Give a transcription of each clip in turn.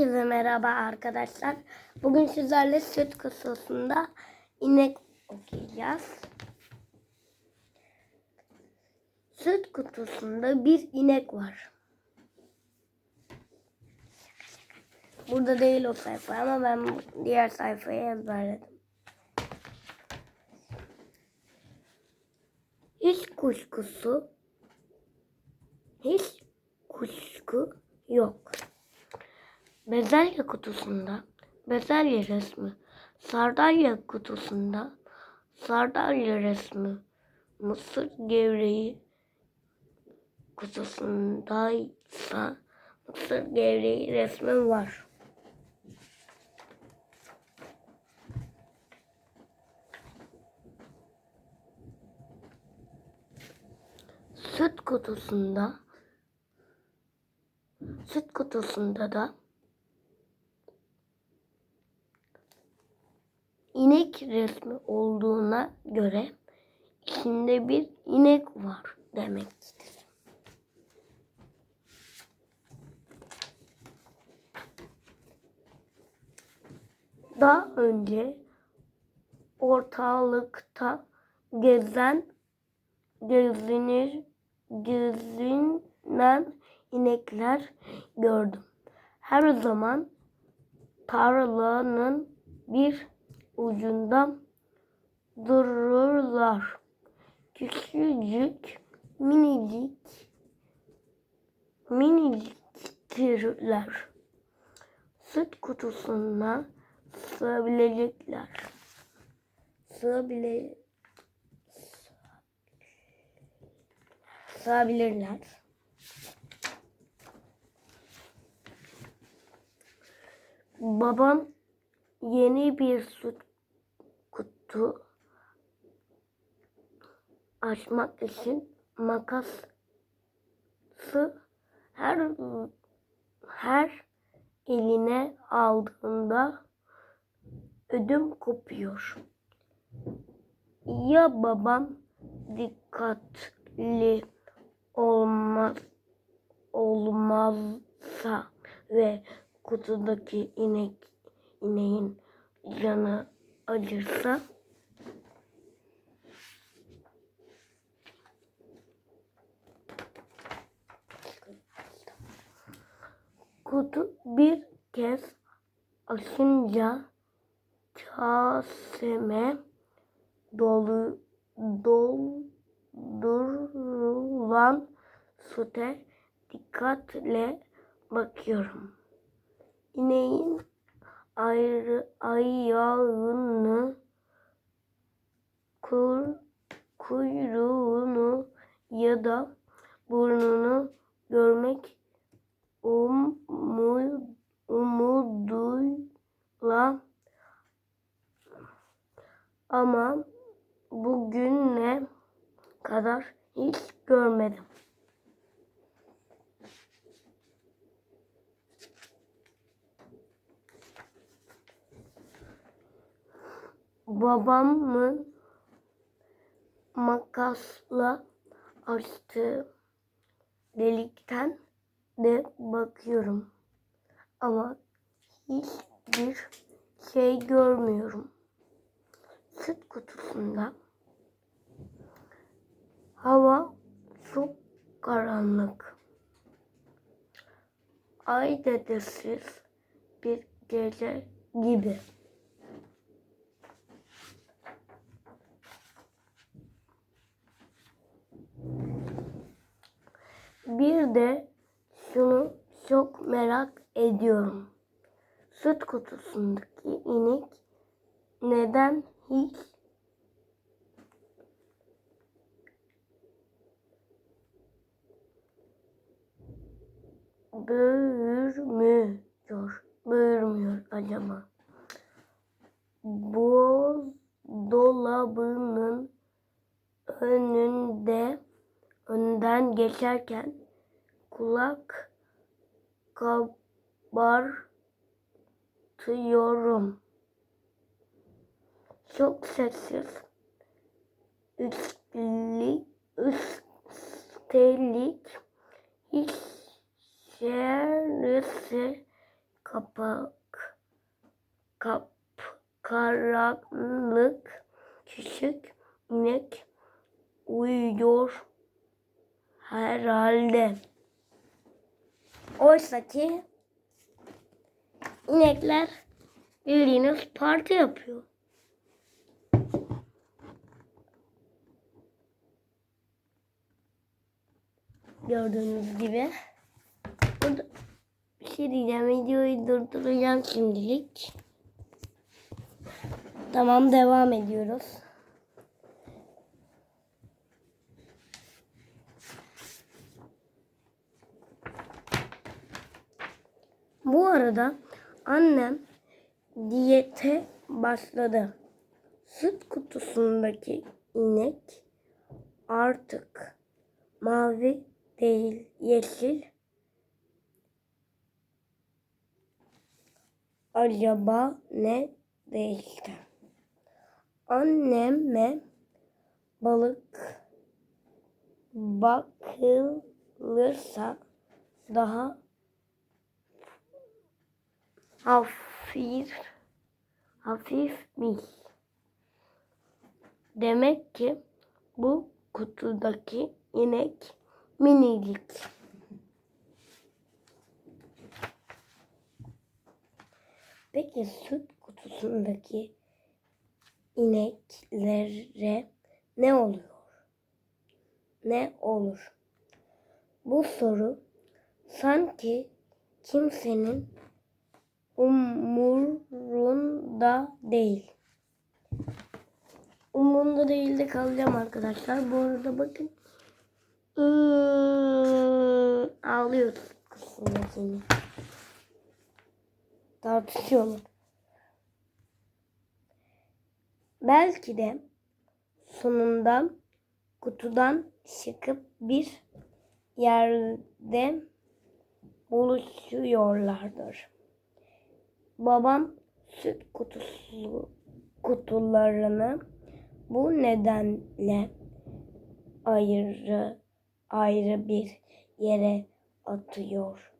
Herkese merhaba arkadaşlar. Bugün sizlerle süt kutusunda inek okuyacağız. Süt kutusunda bir inek var. Burada değil o sayfa ama ben diğer sayfayı ezberledim. Hiç kuşkusu hiç kuşku yok. Bezelye kutusunda bezelye resmi, sardalya kutusunda sardalya resmi, mısır gevreği kutusundaysa mısır gevreği resmi var. Süt kutusunda süt kutusunda da inek resmi olduğuna göre içinde bir inek var demektir. Daha önce ortalıkta gezen gezinir gezinen inekler gördüm. Her zaman tarlanın bir ucunda dururlar. Küçücük, minicik, miniciktirler. Süt kutusuna sığabilecekler. Sığabile sığabilirler. Babam yeni bir süt kutu açmak için makası her her eline aldığında ödüm kopuyor. Ya babam dikkatli olmaz olmazsa ve kutudaki inek ineğin canı acırsa kutu bir kez açınca kaseme dolu doldurulan süte dikkatle bakıyorum. İneğin ayrı ayağını kur, kuyruğunu ya da burnunu görmek ama bugüne kadar hiç görmedim. Babamın makasla açtığı delikten de bakıyorum. Ama hiçbir şey görmüyorum. Süt kutusunda hava çok karanlık. Ay dedesiz bir gece gibi. Bir de şunu çok merak ediyorum. Süt kutusundaki inek neden hiç böğürmüyor, böğürmüyor acaba? Buzdolabının önünde önden geçerken kulak kabartıyorum. Çok sessiz. Üstelik, üstelik hiç şerisi kapak kap karanlık küçük inek uyuyor herhalde. Oysa ki inekler bildiğiniz parti yapıyor. Gördüğünüz gibi. Burada bir şey diyeceğim. Videoyu durduracağım şimdilik. Tamam devam ediyoruz. Bu arada annem diyete başladı. Süt kutusundaki inek artık mavi değil yeşil. Acaba ne değişti? Anneme balık bakılırsa daha hafif hafifmiş. Demek ki bu kutudaki inek minicik. Peki süt kutusundaki ineklere ne oluyor? Ne olur? Bu soru sanki kimsenin umurunda değil. Umurumda değil de kalacağım arkadaşlar. Bu arada bakın. Iıı, ağlıyor kızım seni. Tartışıyorlar. Belki de sonunda kutudan çıkıp bir yerde buluşuyorlardır. Babam süt kutusu kutularını bu nedenle ayrı ayrı bir yere atıyor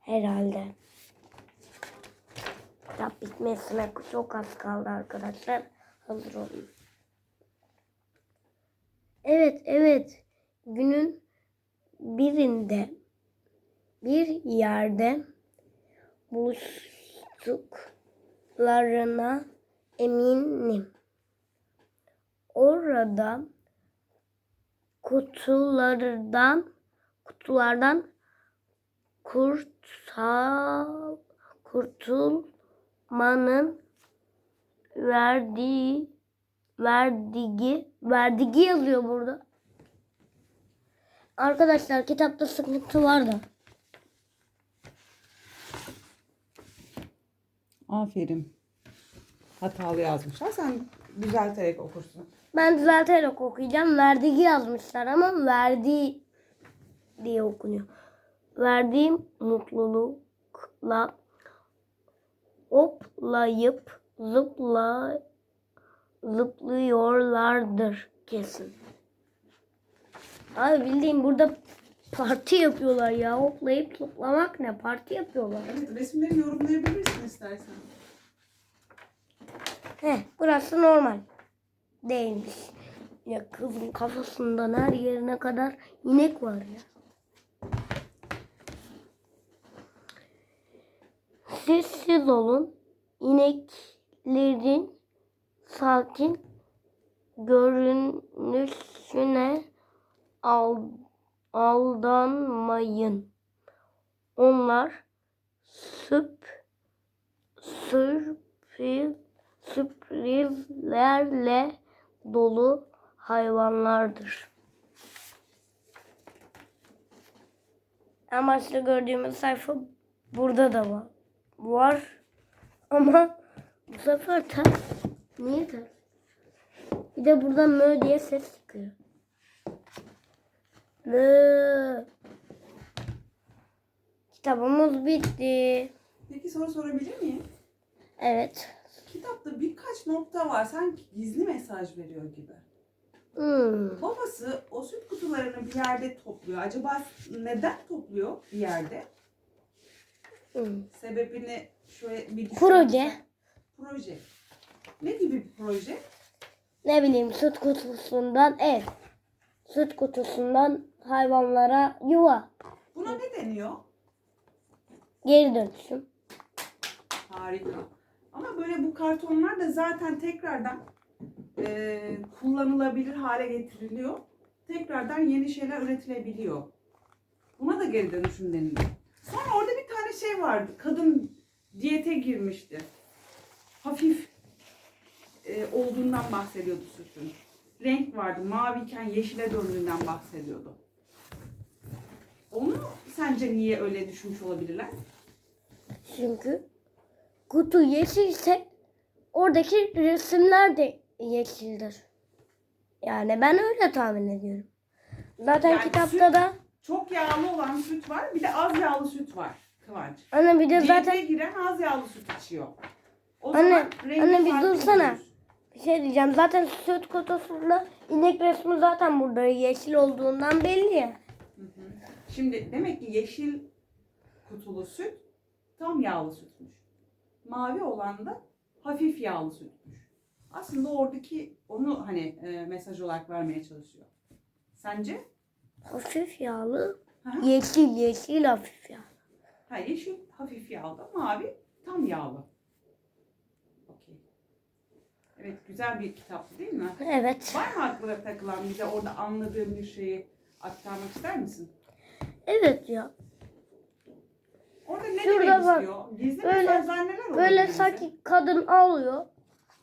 herhalde. Kitap bitmesine çok az kaldı arkadaşlar. Hazır olun. Evet, evet. Günün birinde bir yerde buluştuklarına eminim. Orada kutulardan kutulardan kurtal kurtulmanın verdiği verdiği verdiği yazıyor burada. Arkadaşlar kitapta sıkıntı var da. Aferin. Hatalı yazmışlar. Sen düzelterek okursun. Ben düzelterek okuyacağım. Verdiği yazmışlar ama verdiği diye okunuyor. Verdiğim mutlulukla hoplayıp zıpla zıplıyorlardır kesin. Abi bildiğin burada parti yapıyorlar ya. Hoplayıp zıplamak ne? Parti yapıyorlar. Evet, resimleri yorumlayabilirsin istersen. Heh, burası normal. Değilmiş. Ya kızın kafasından her yerine kadar inek var ya. Sessiz olun. İneklerin sakin görünüşüne al, aldanmayın. Onlar süp sürpriz sürprizlerle dolu hayvanlardır. Başta gördüğümüz sayfa burada da var. Var ama bu sefer ters. Niye ters? Bir de buradan mö diye ses çıkıyor. Mö. Kitabımız bitti. Peki soru sorabilir miyim? Evet. Kitapta birkaç nokta var. Sanki gizli mesaj veriyor gibi. Hmm. Babası o süt kutularını bir yerde topluyor. Acaba neden topluyor bir yerde? Sebebini Şöyle bir Proje. Proje. Ne gibi bir proje? Ne bileyim süt kutusundan ev. Süt kutusundan hayvanlara yuva. Buna ne deniyor? Geri dönüşüm. Harika. Ama böyle bu kartonlar da zaten tekrardan e, kullanılabilir hale getiriliyor. Tekrardan yeni şeyler üretilebiliyor. Buna da geri dönüşüm deniliyor. Sonra orada bir tane şey vardı. Kadın diyete girmişti. Hafif e, olduğundan bahsediyordu sütün. Renk vardı. Maviyken yeşile döndüğünden bahsediyordu. Onu sence niye öyle düşünmüş olabilirler? Çünkü kutu yeşilse oradaki resimler de yeşildir. Yani ben öyle tahmin ediyorum. Zaten Yani kitapta süt- da Çok yağlı olan süt var, bir de az yağlı süt var Kıvanç. anne bir de zaten giren az yağlı süt içiyor. O Anne, anne bir dursana. bir şey diyeceğim. Zaten süt kutusunda inek resmi zaten burada yeşil olduğundan belli ya. Hı hı. Şimdi demek ki yeşil kutulu süt tam yağlı sütmüş. Mavi olan da hafif yağlı sütmüş. Aslında oradaki onu hani e, mesaj olarak vermeye çalışıyor. Sence? Hafif yağlı. Hı. Yeşil yeşil hafif yağlı. Ha, yeşil hafif yağlı, mavi tam yağlı. Okey. Evet, güzel bir kitaptı değil mi? Evet. Var mı aklına takılan bize orada anladığın bir şeyi aktarmak ister misin? Evet ya. Orada ne Şurada demek bak. istiyor? Gizli Böyle- mesajlar neler olabilir Böyle bize? sanki kadın alıyor.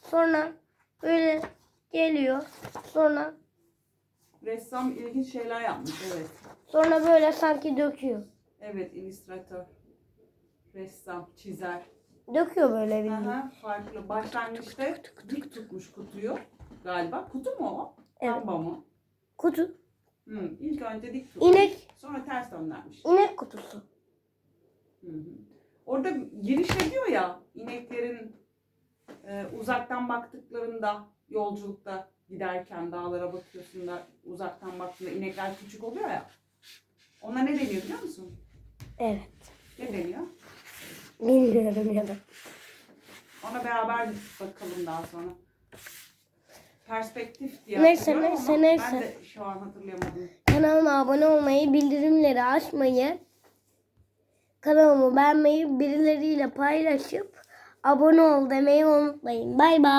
Sonra böyle geliyor. Sonra Ressam ilginç şeyler yapmış, evet. sonra böyle sanki döküyor. Evet, illüstratör, ressam, çizer. Döküyor böyle bildiğin. Aha, farklı. Başlangıçta dik tutmuş kutuyu galiba. Kutu mu o? Evet. Lamba mı? Kutu. Hı, ilk önce dik tutmuş. İnek, Sonra ters döndürmüş. inek kutusu. Hı hı. Orada girişte diyor ya ineklerin e, uzaktan baktıklarında yolculukta giderken dağlara bakıyorsun da uzaktan baktığında inekler küçük oluyor ya. Ona ne deniyor biliyor musun? Evet. Ne deniyor? Bilmiyorum ya da. Ona beraber bakalım daha sonra. Perspektif diye Neyse, hatırlıyorum neyse, ama neyse. Ben de şu an hatırlayamadım. Kanalıma abone olmayı, bildirimleri açmayı, kanalımı beğenmeyi, birileriyle paylaşıp abone ol demeyi unutmayın. Bay bay.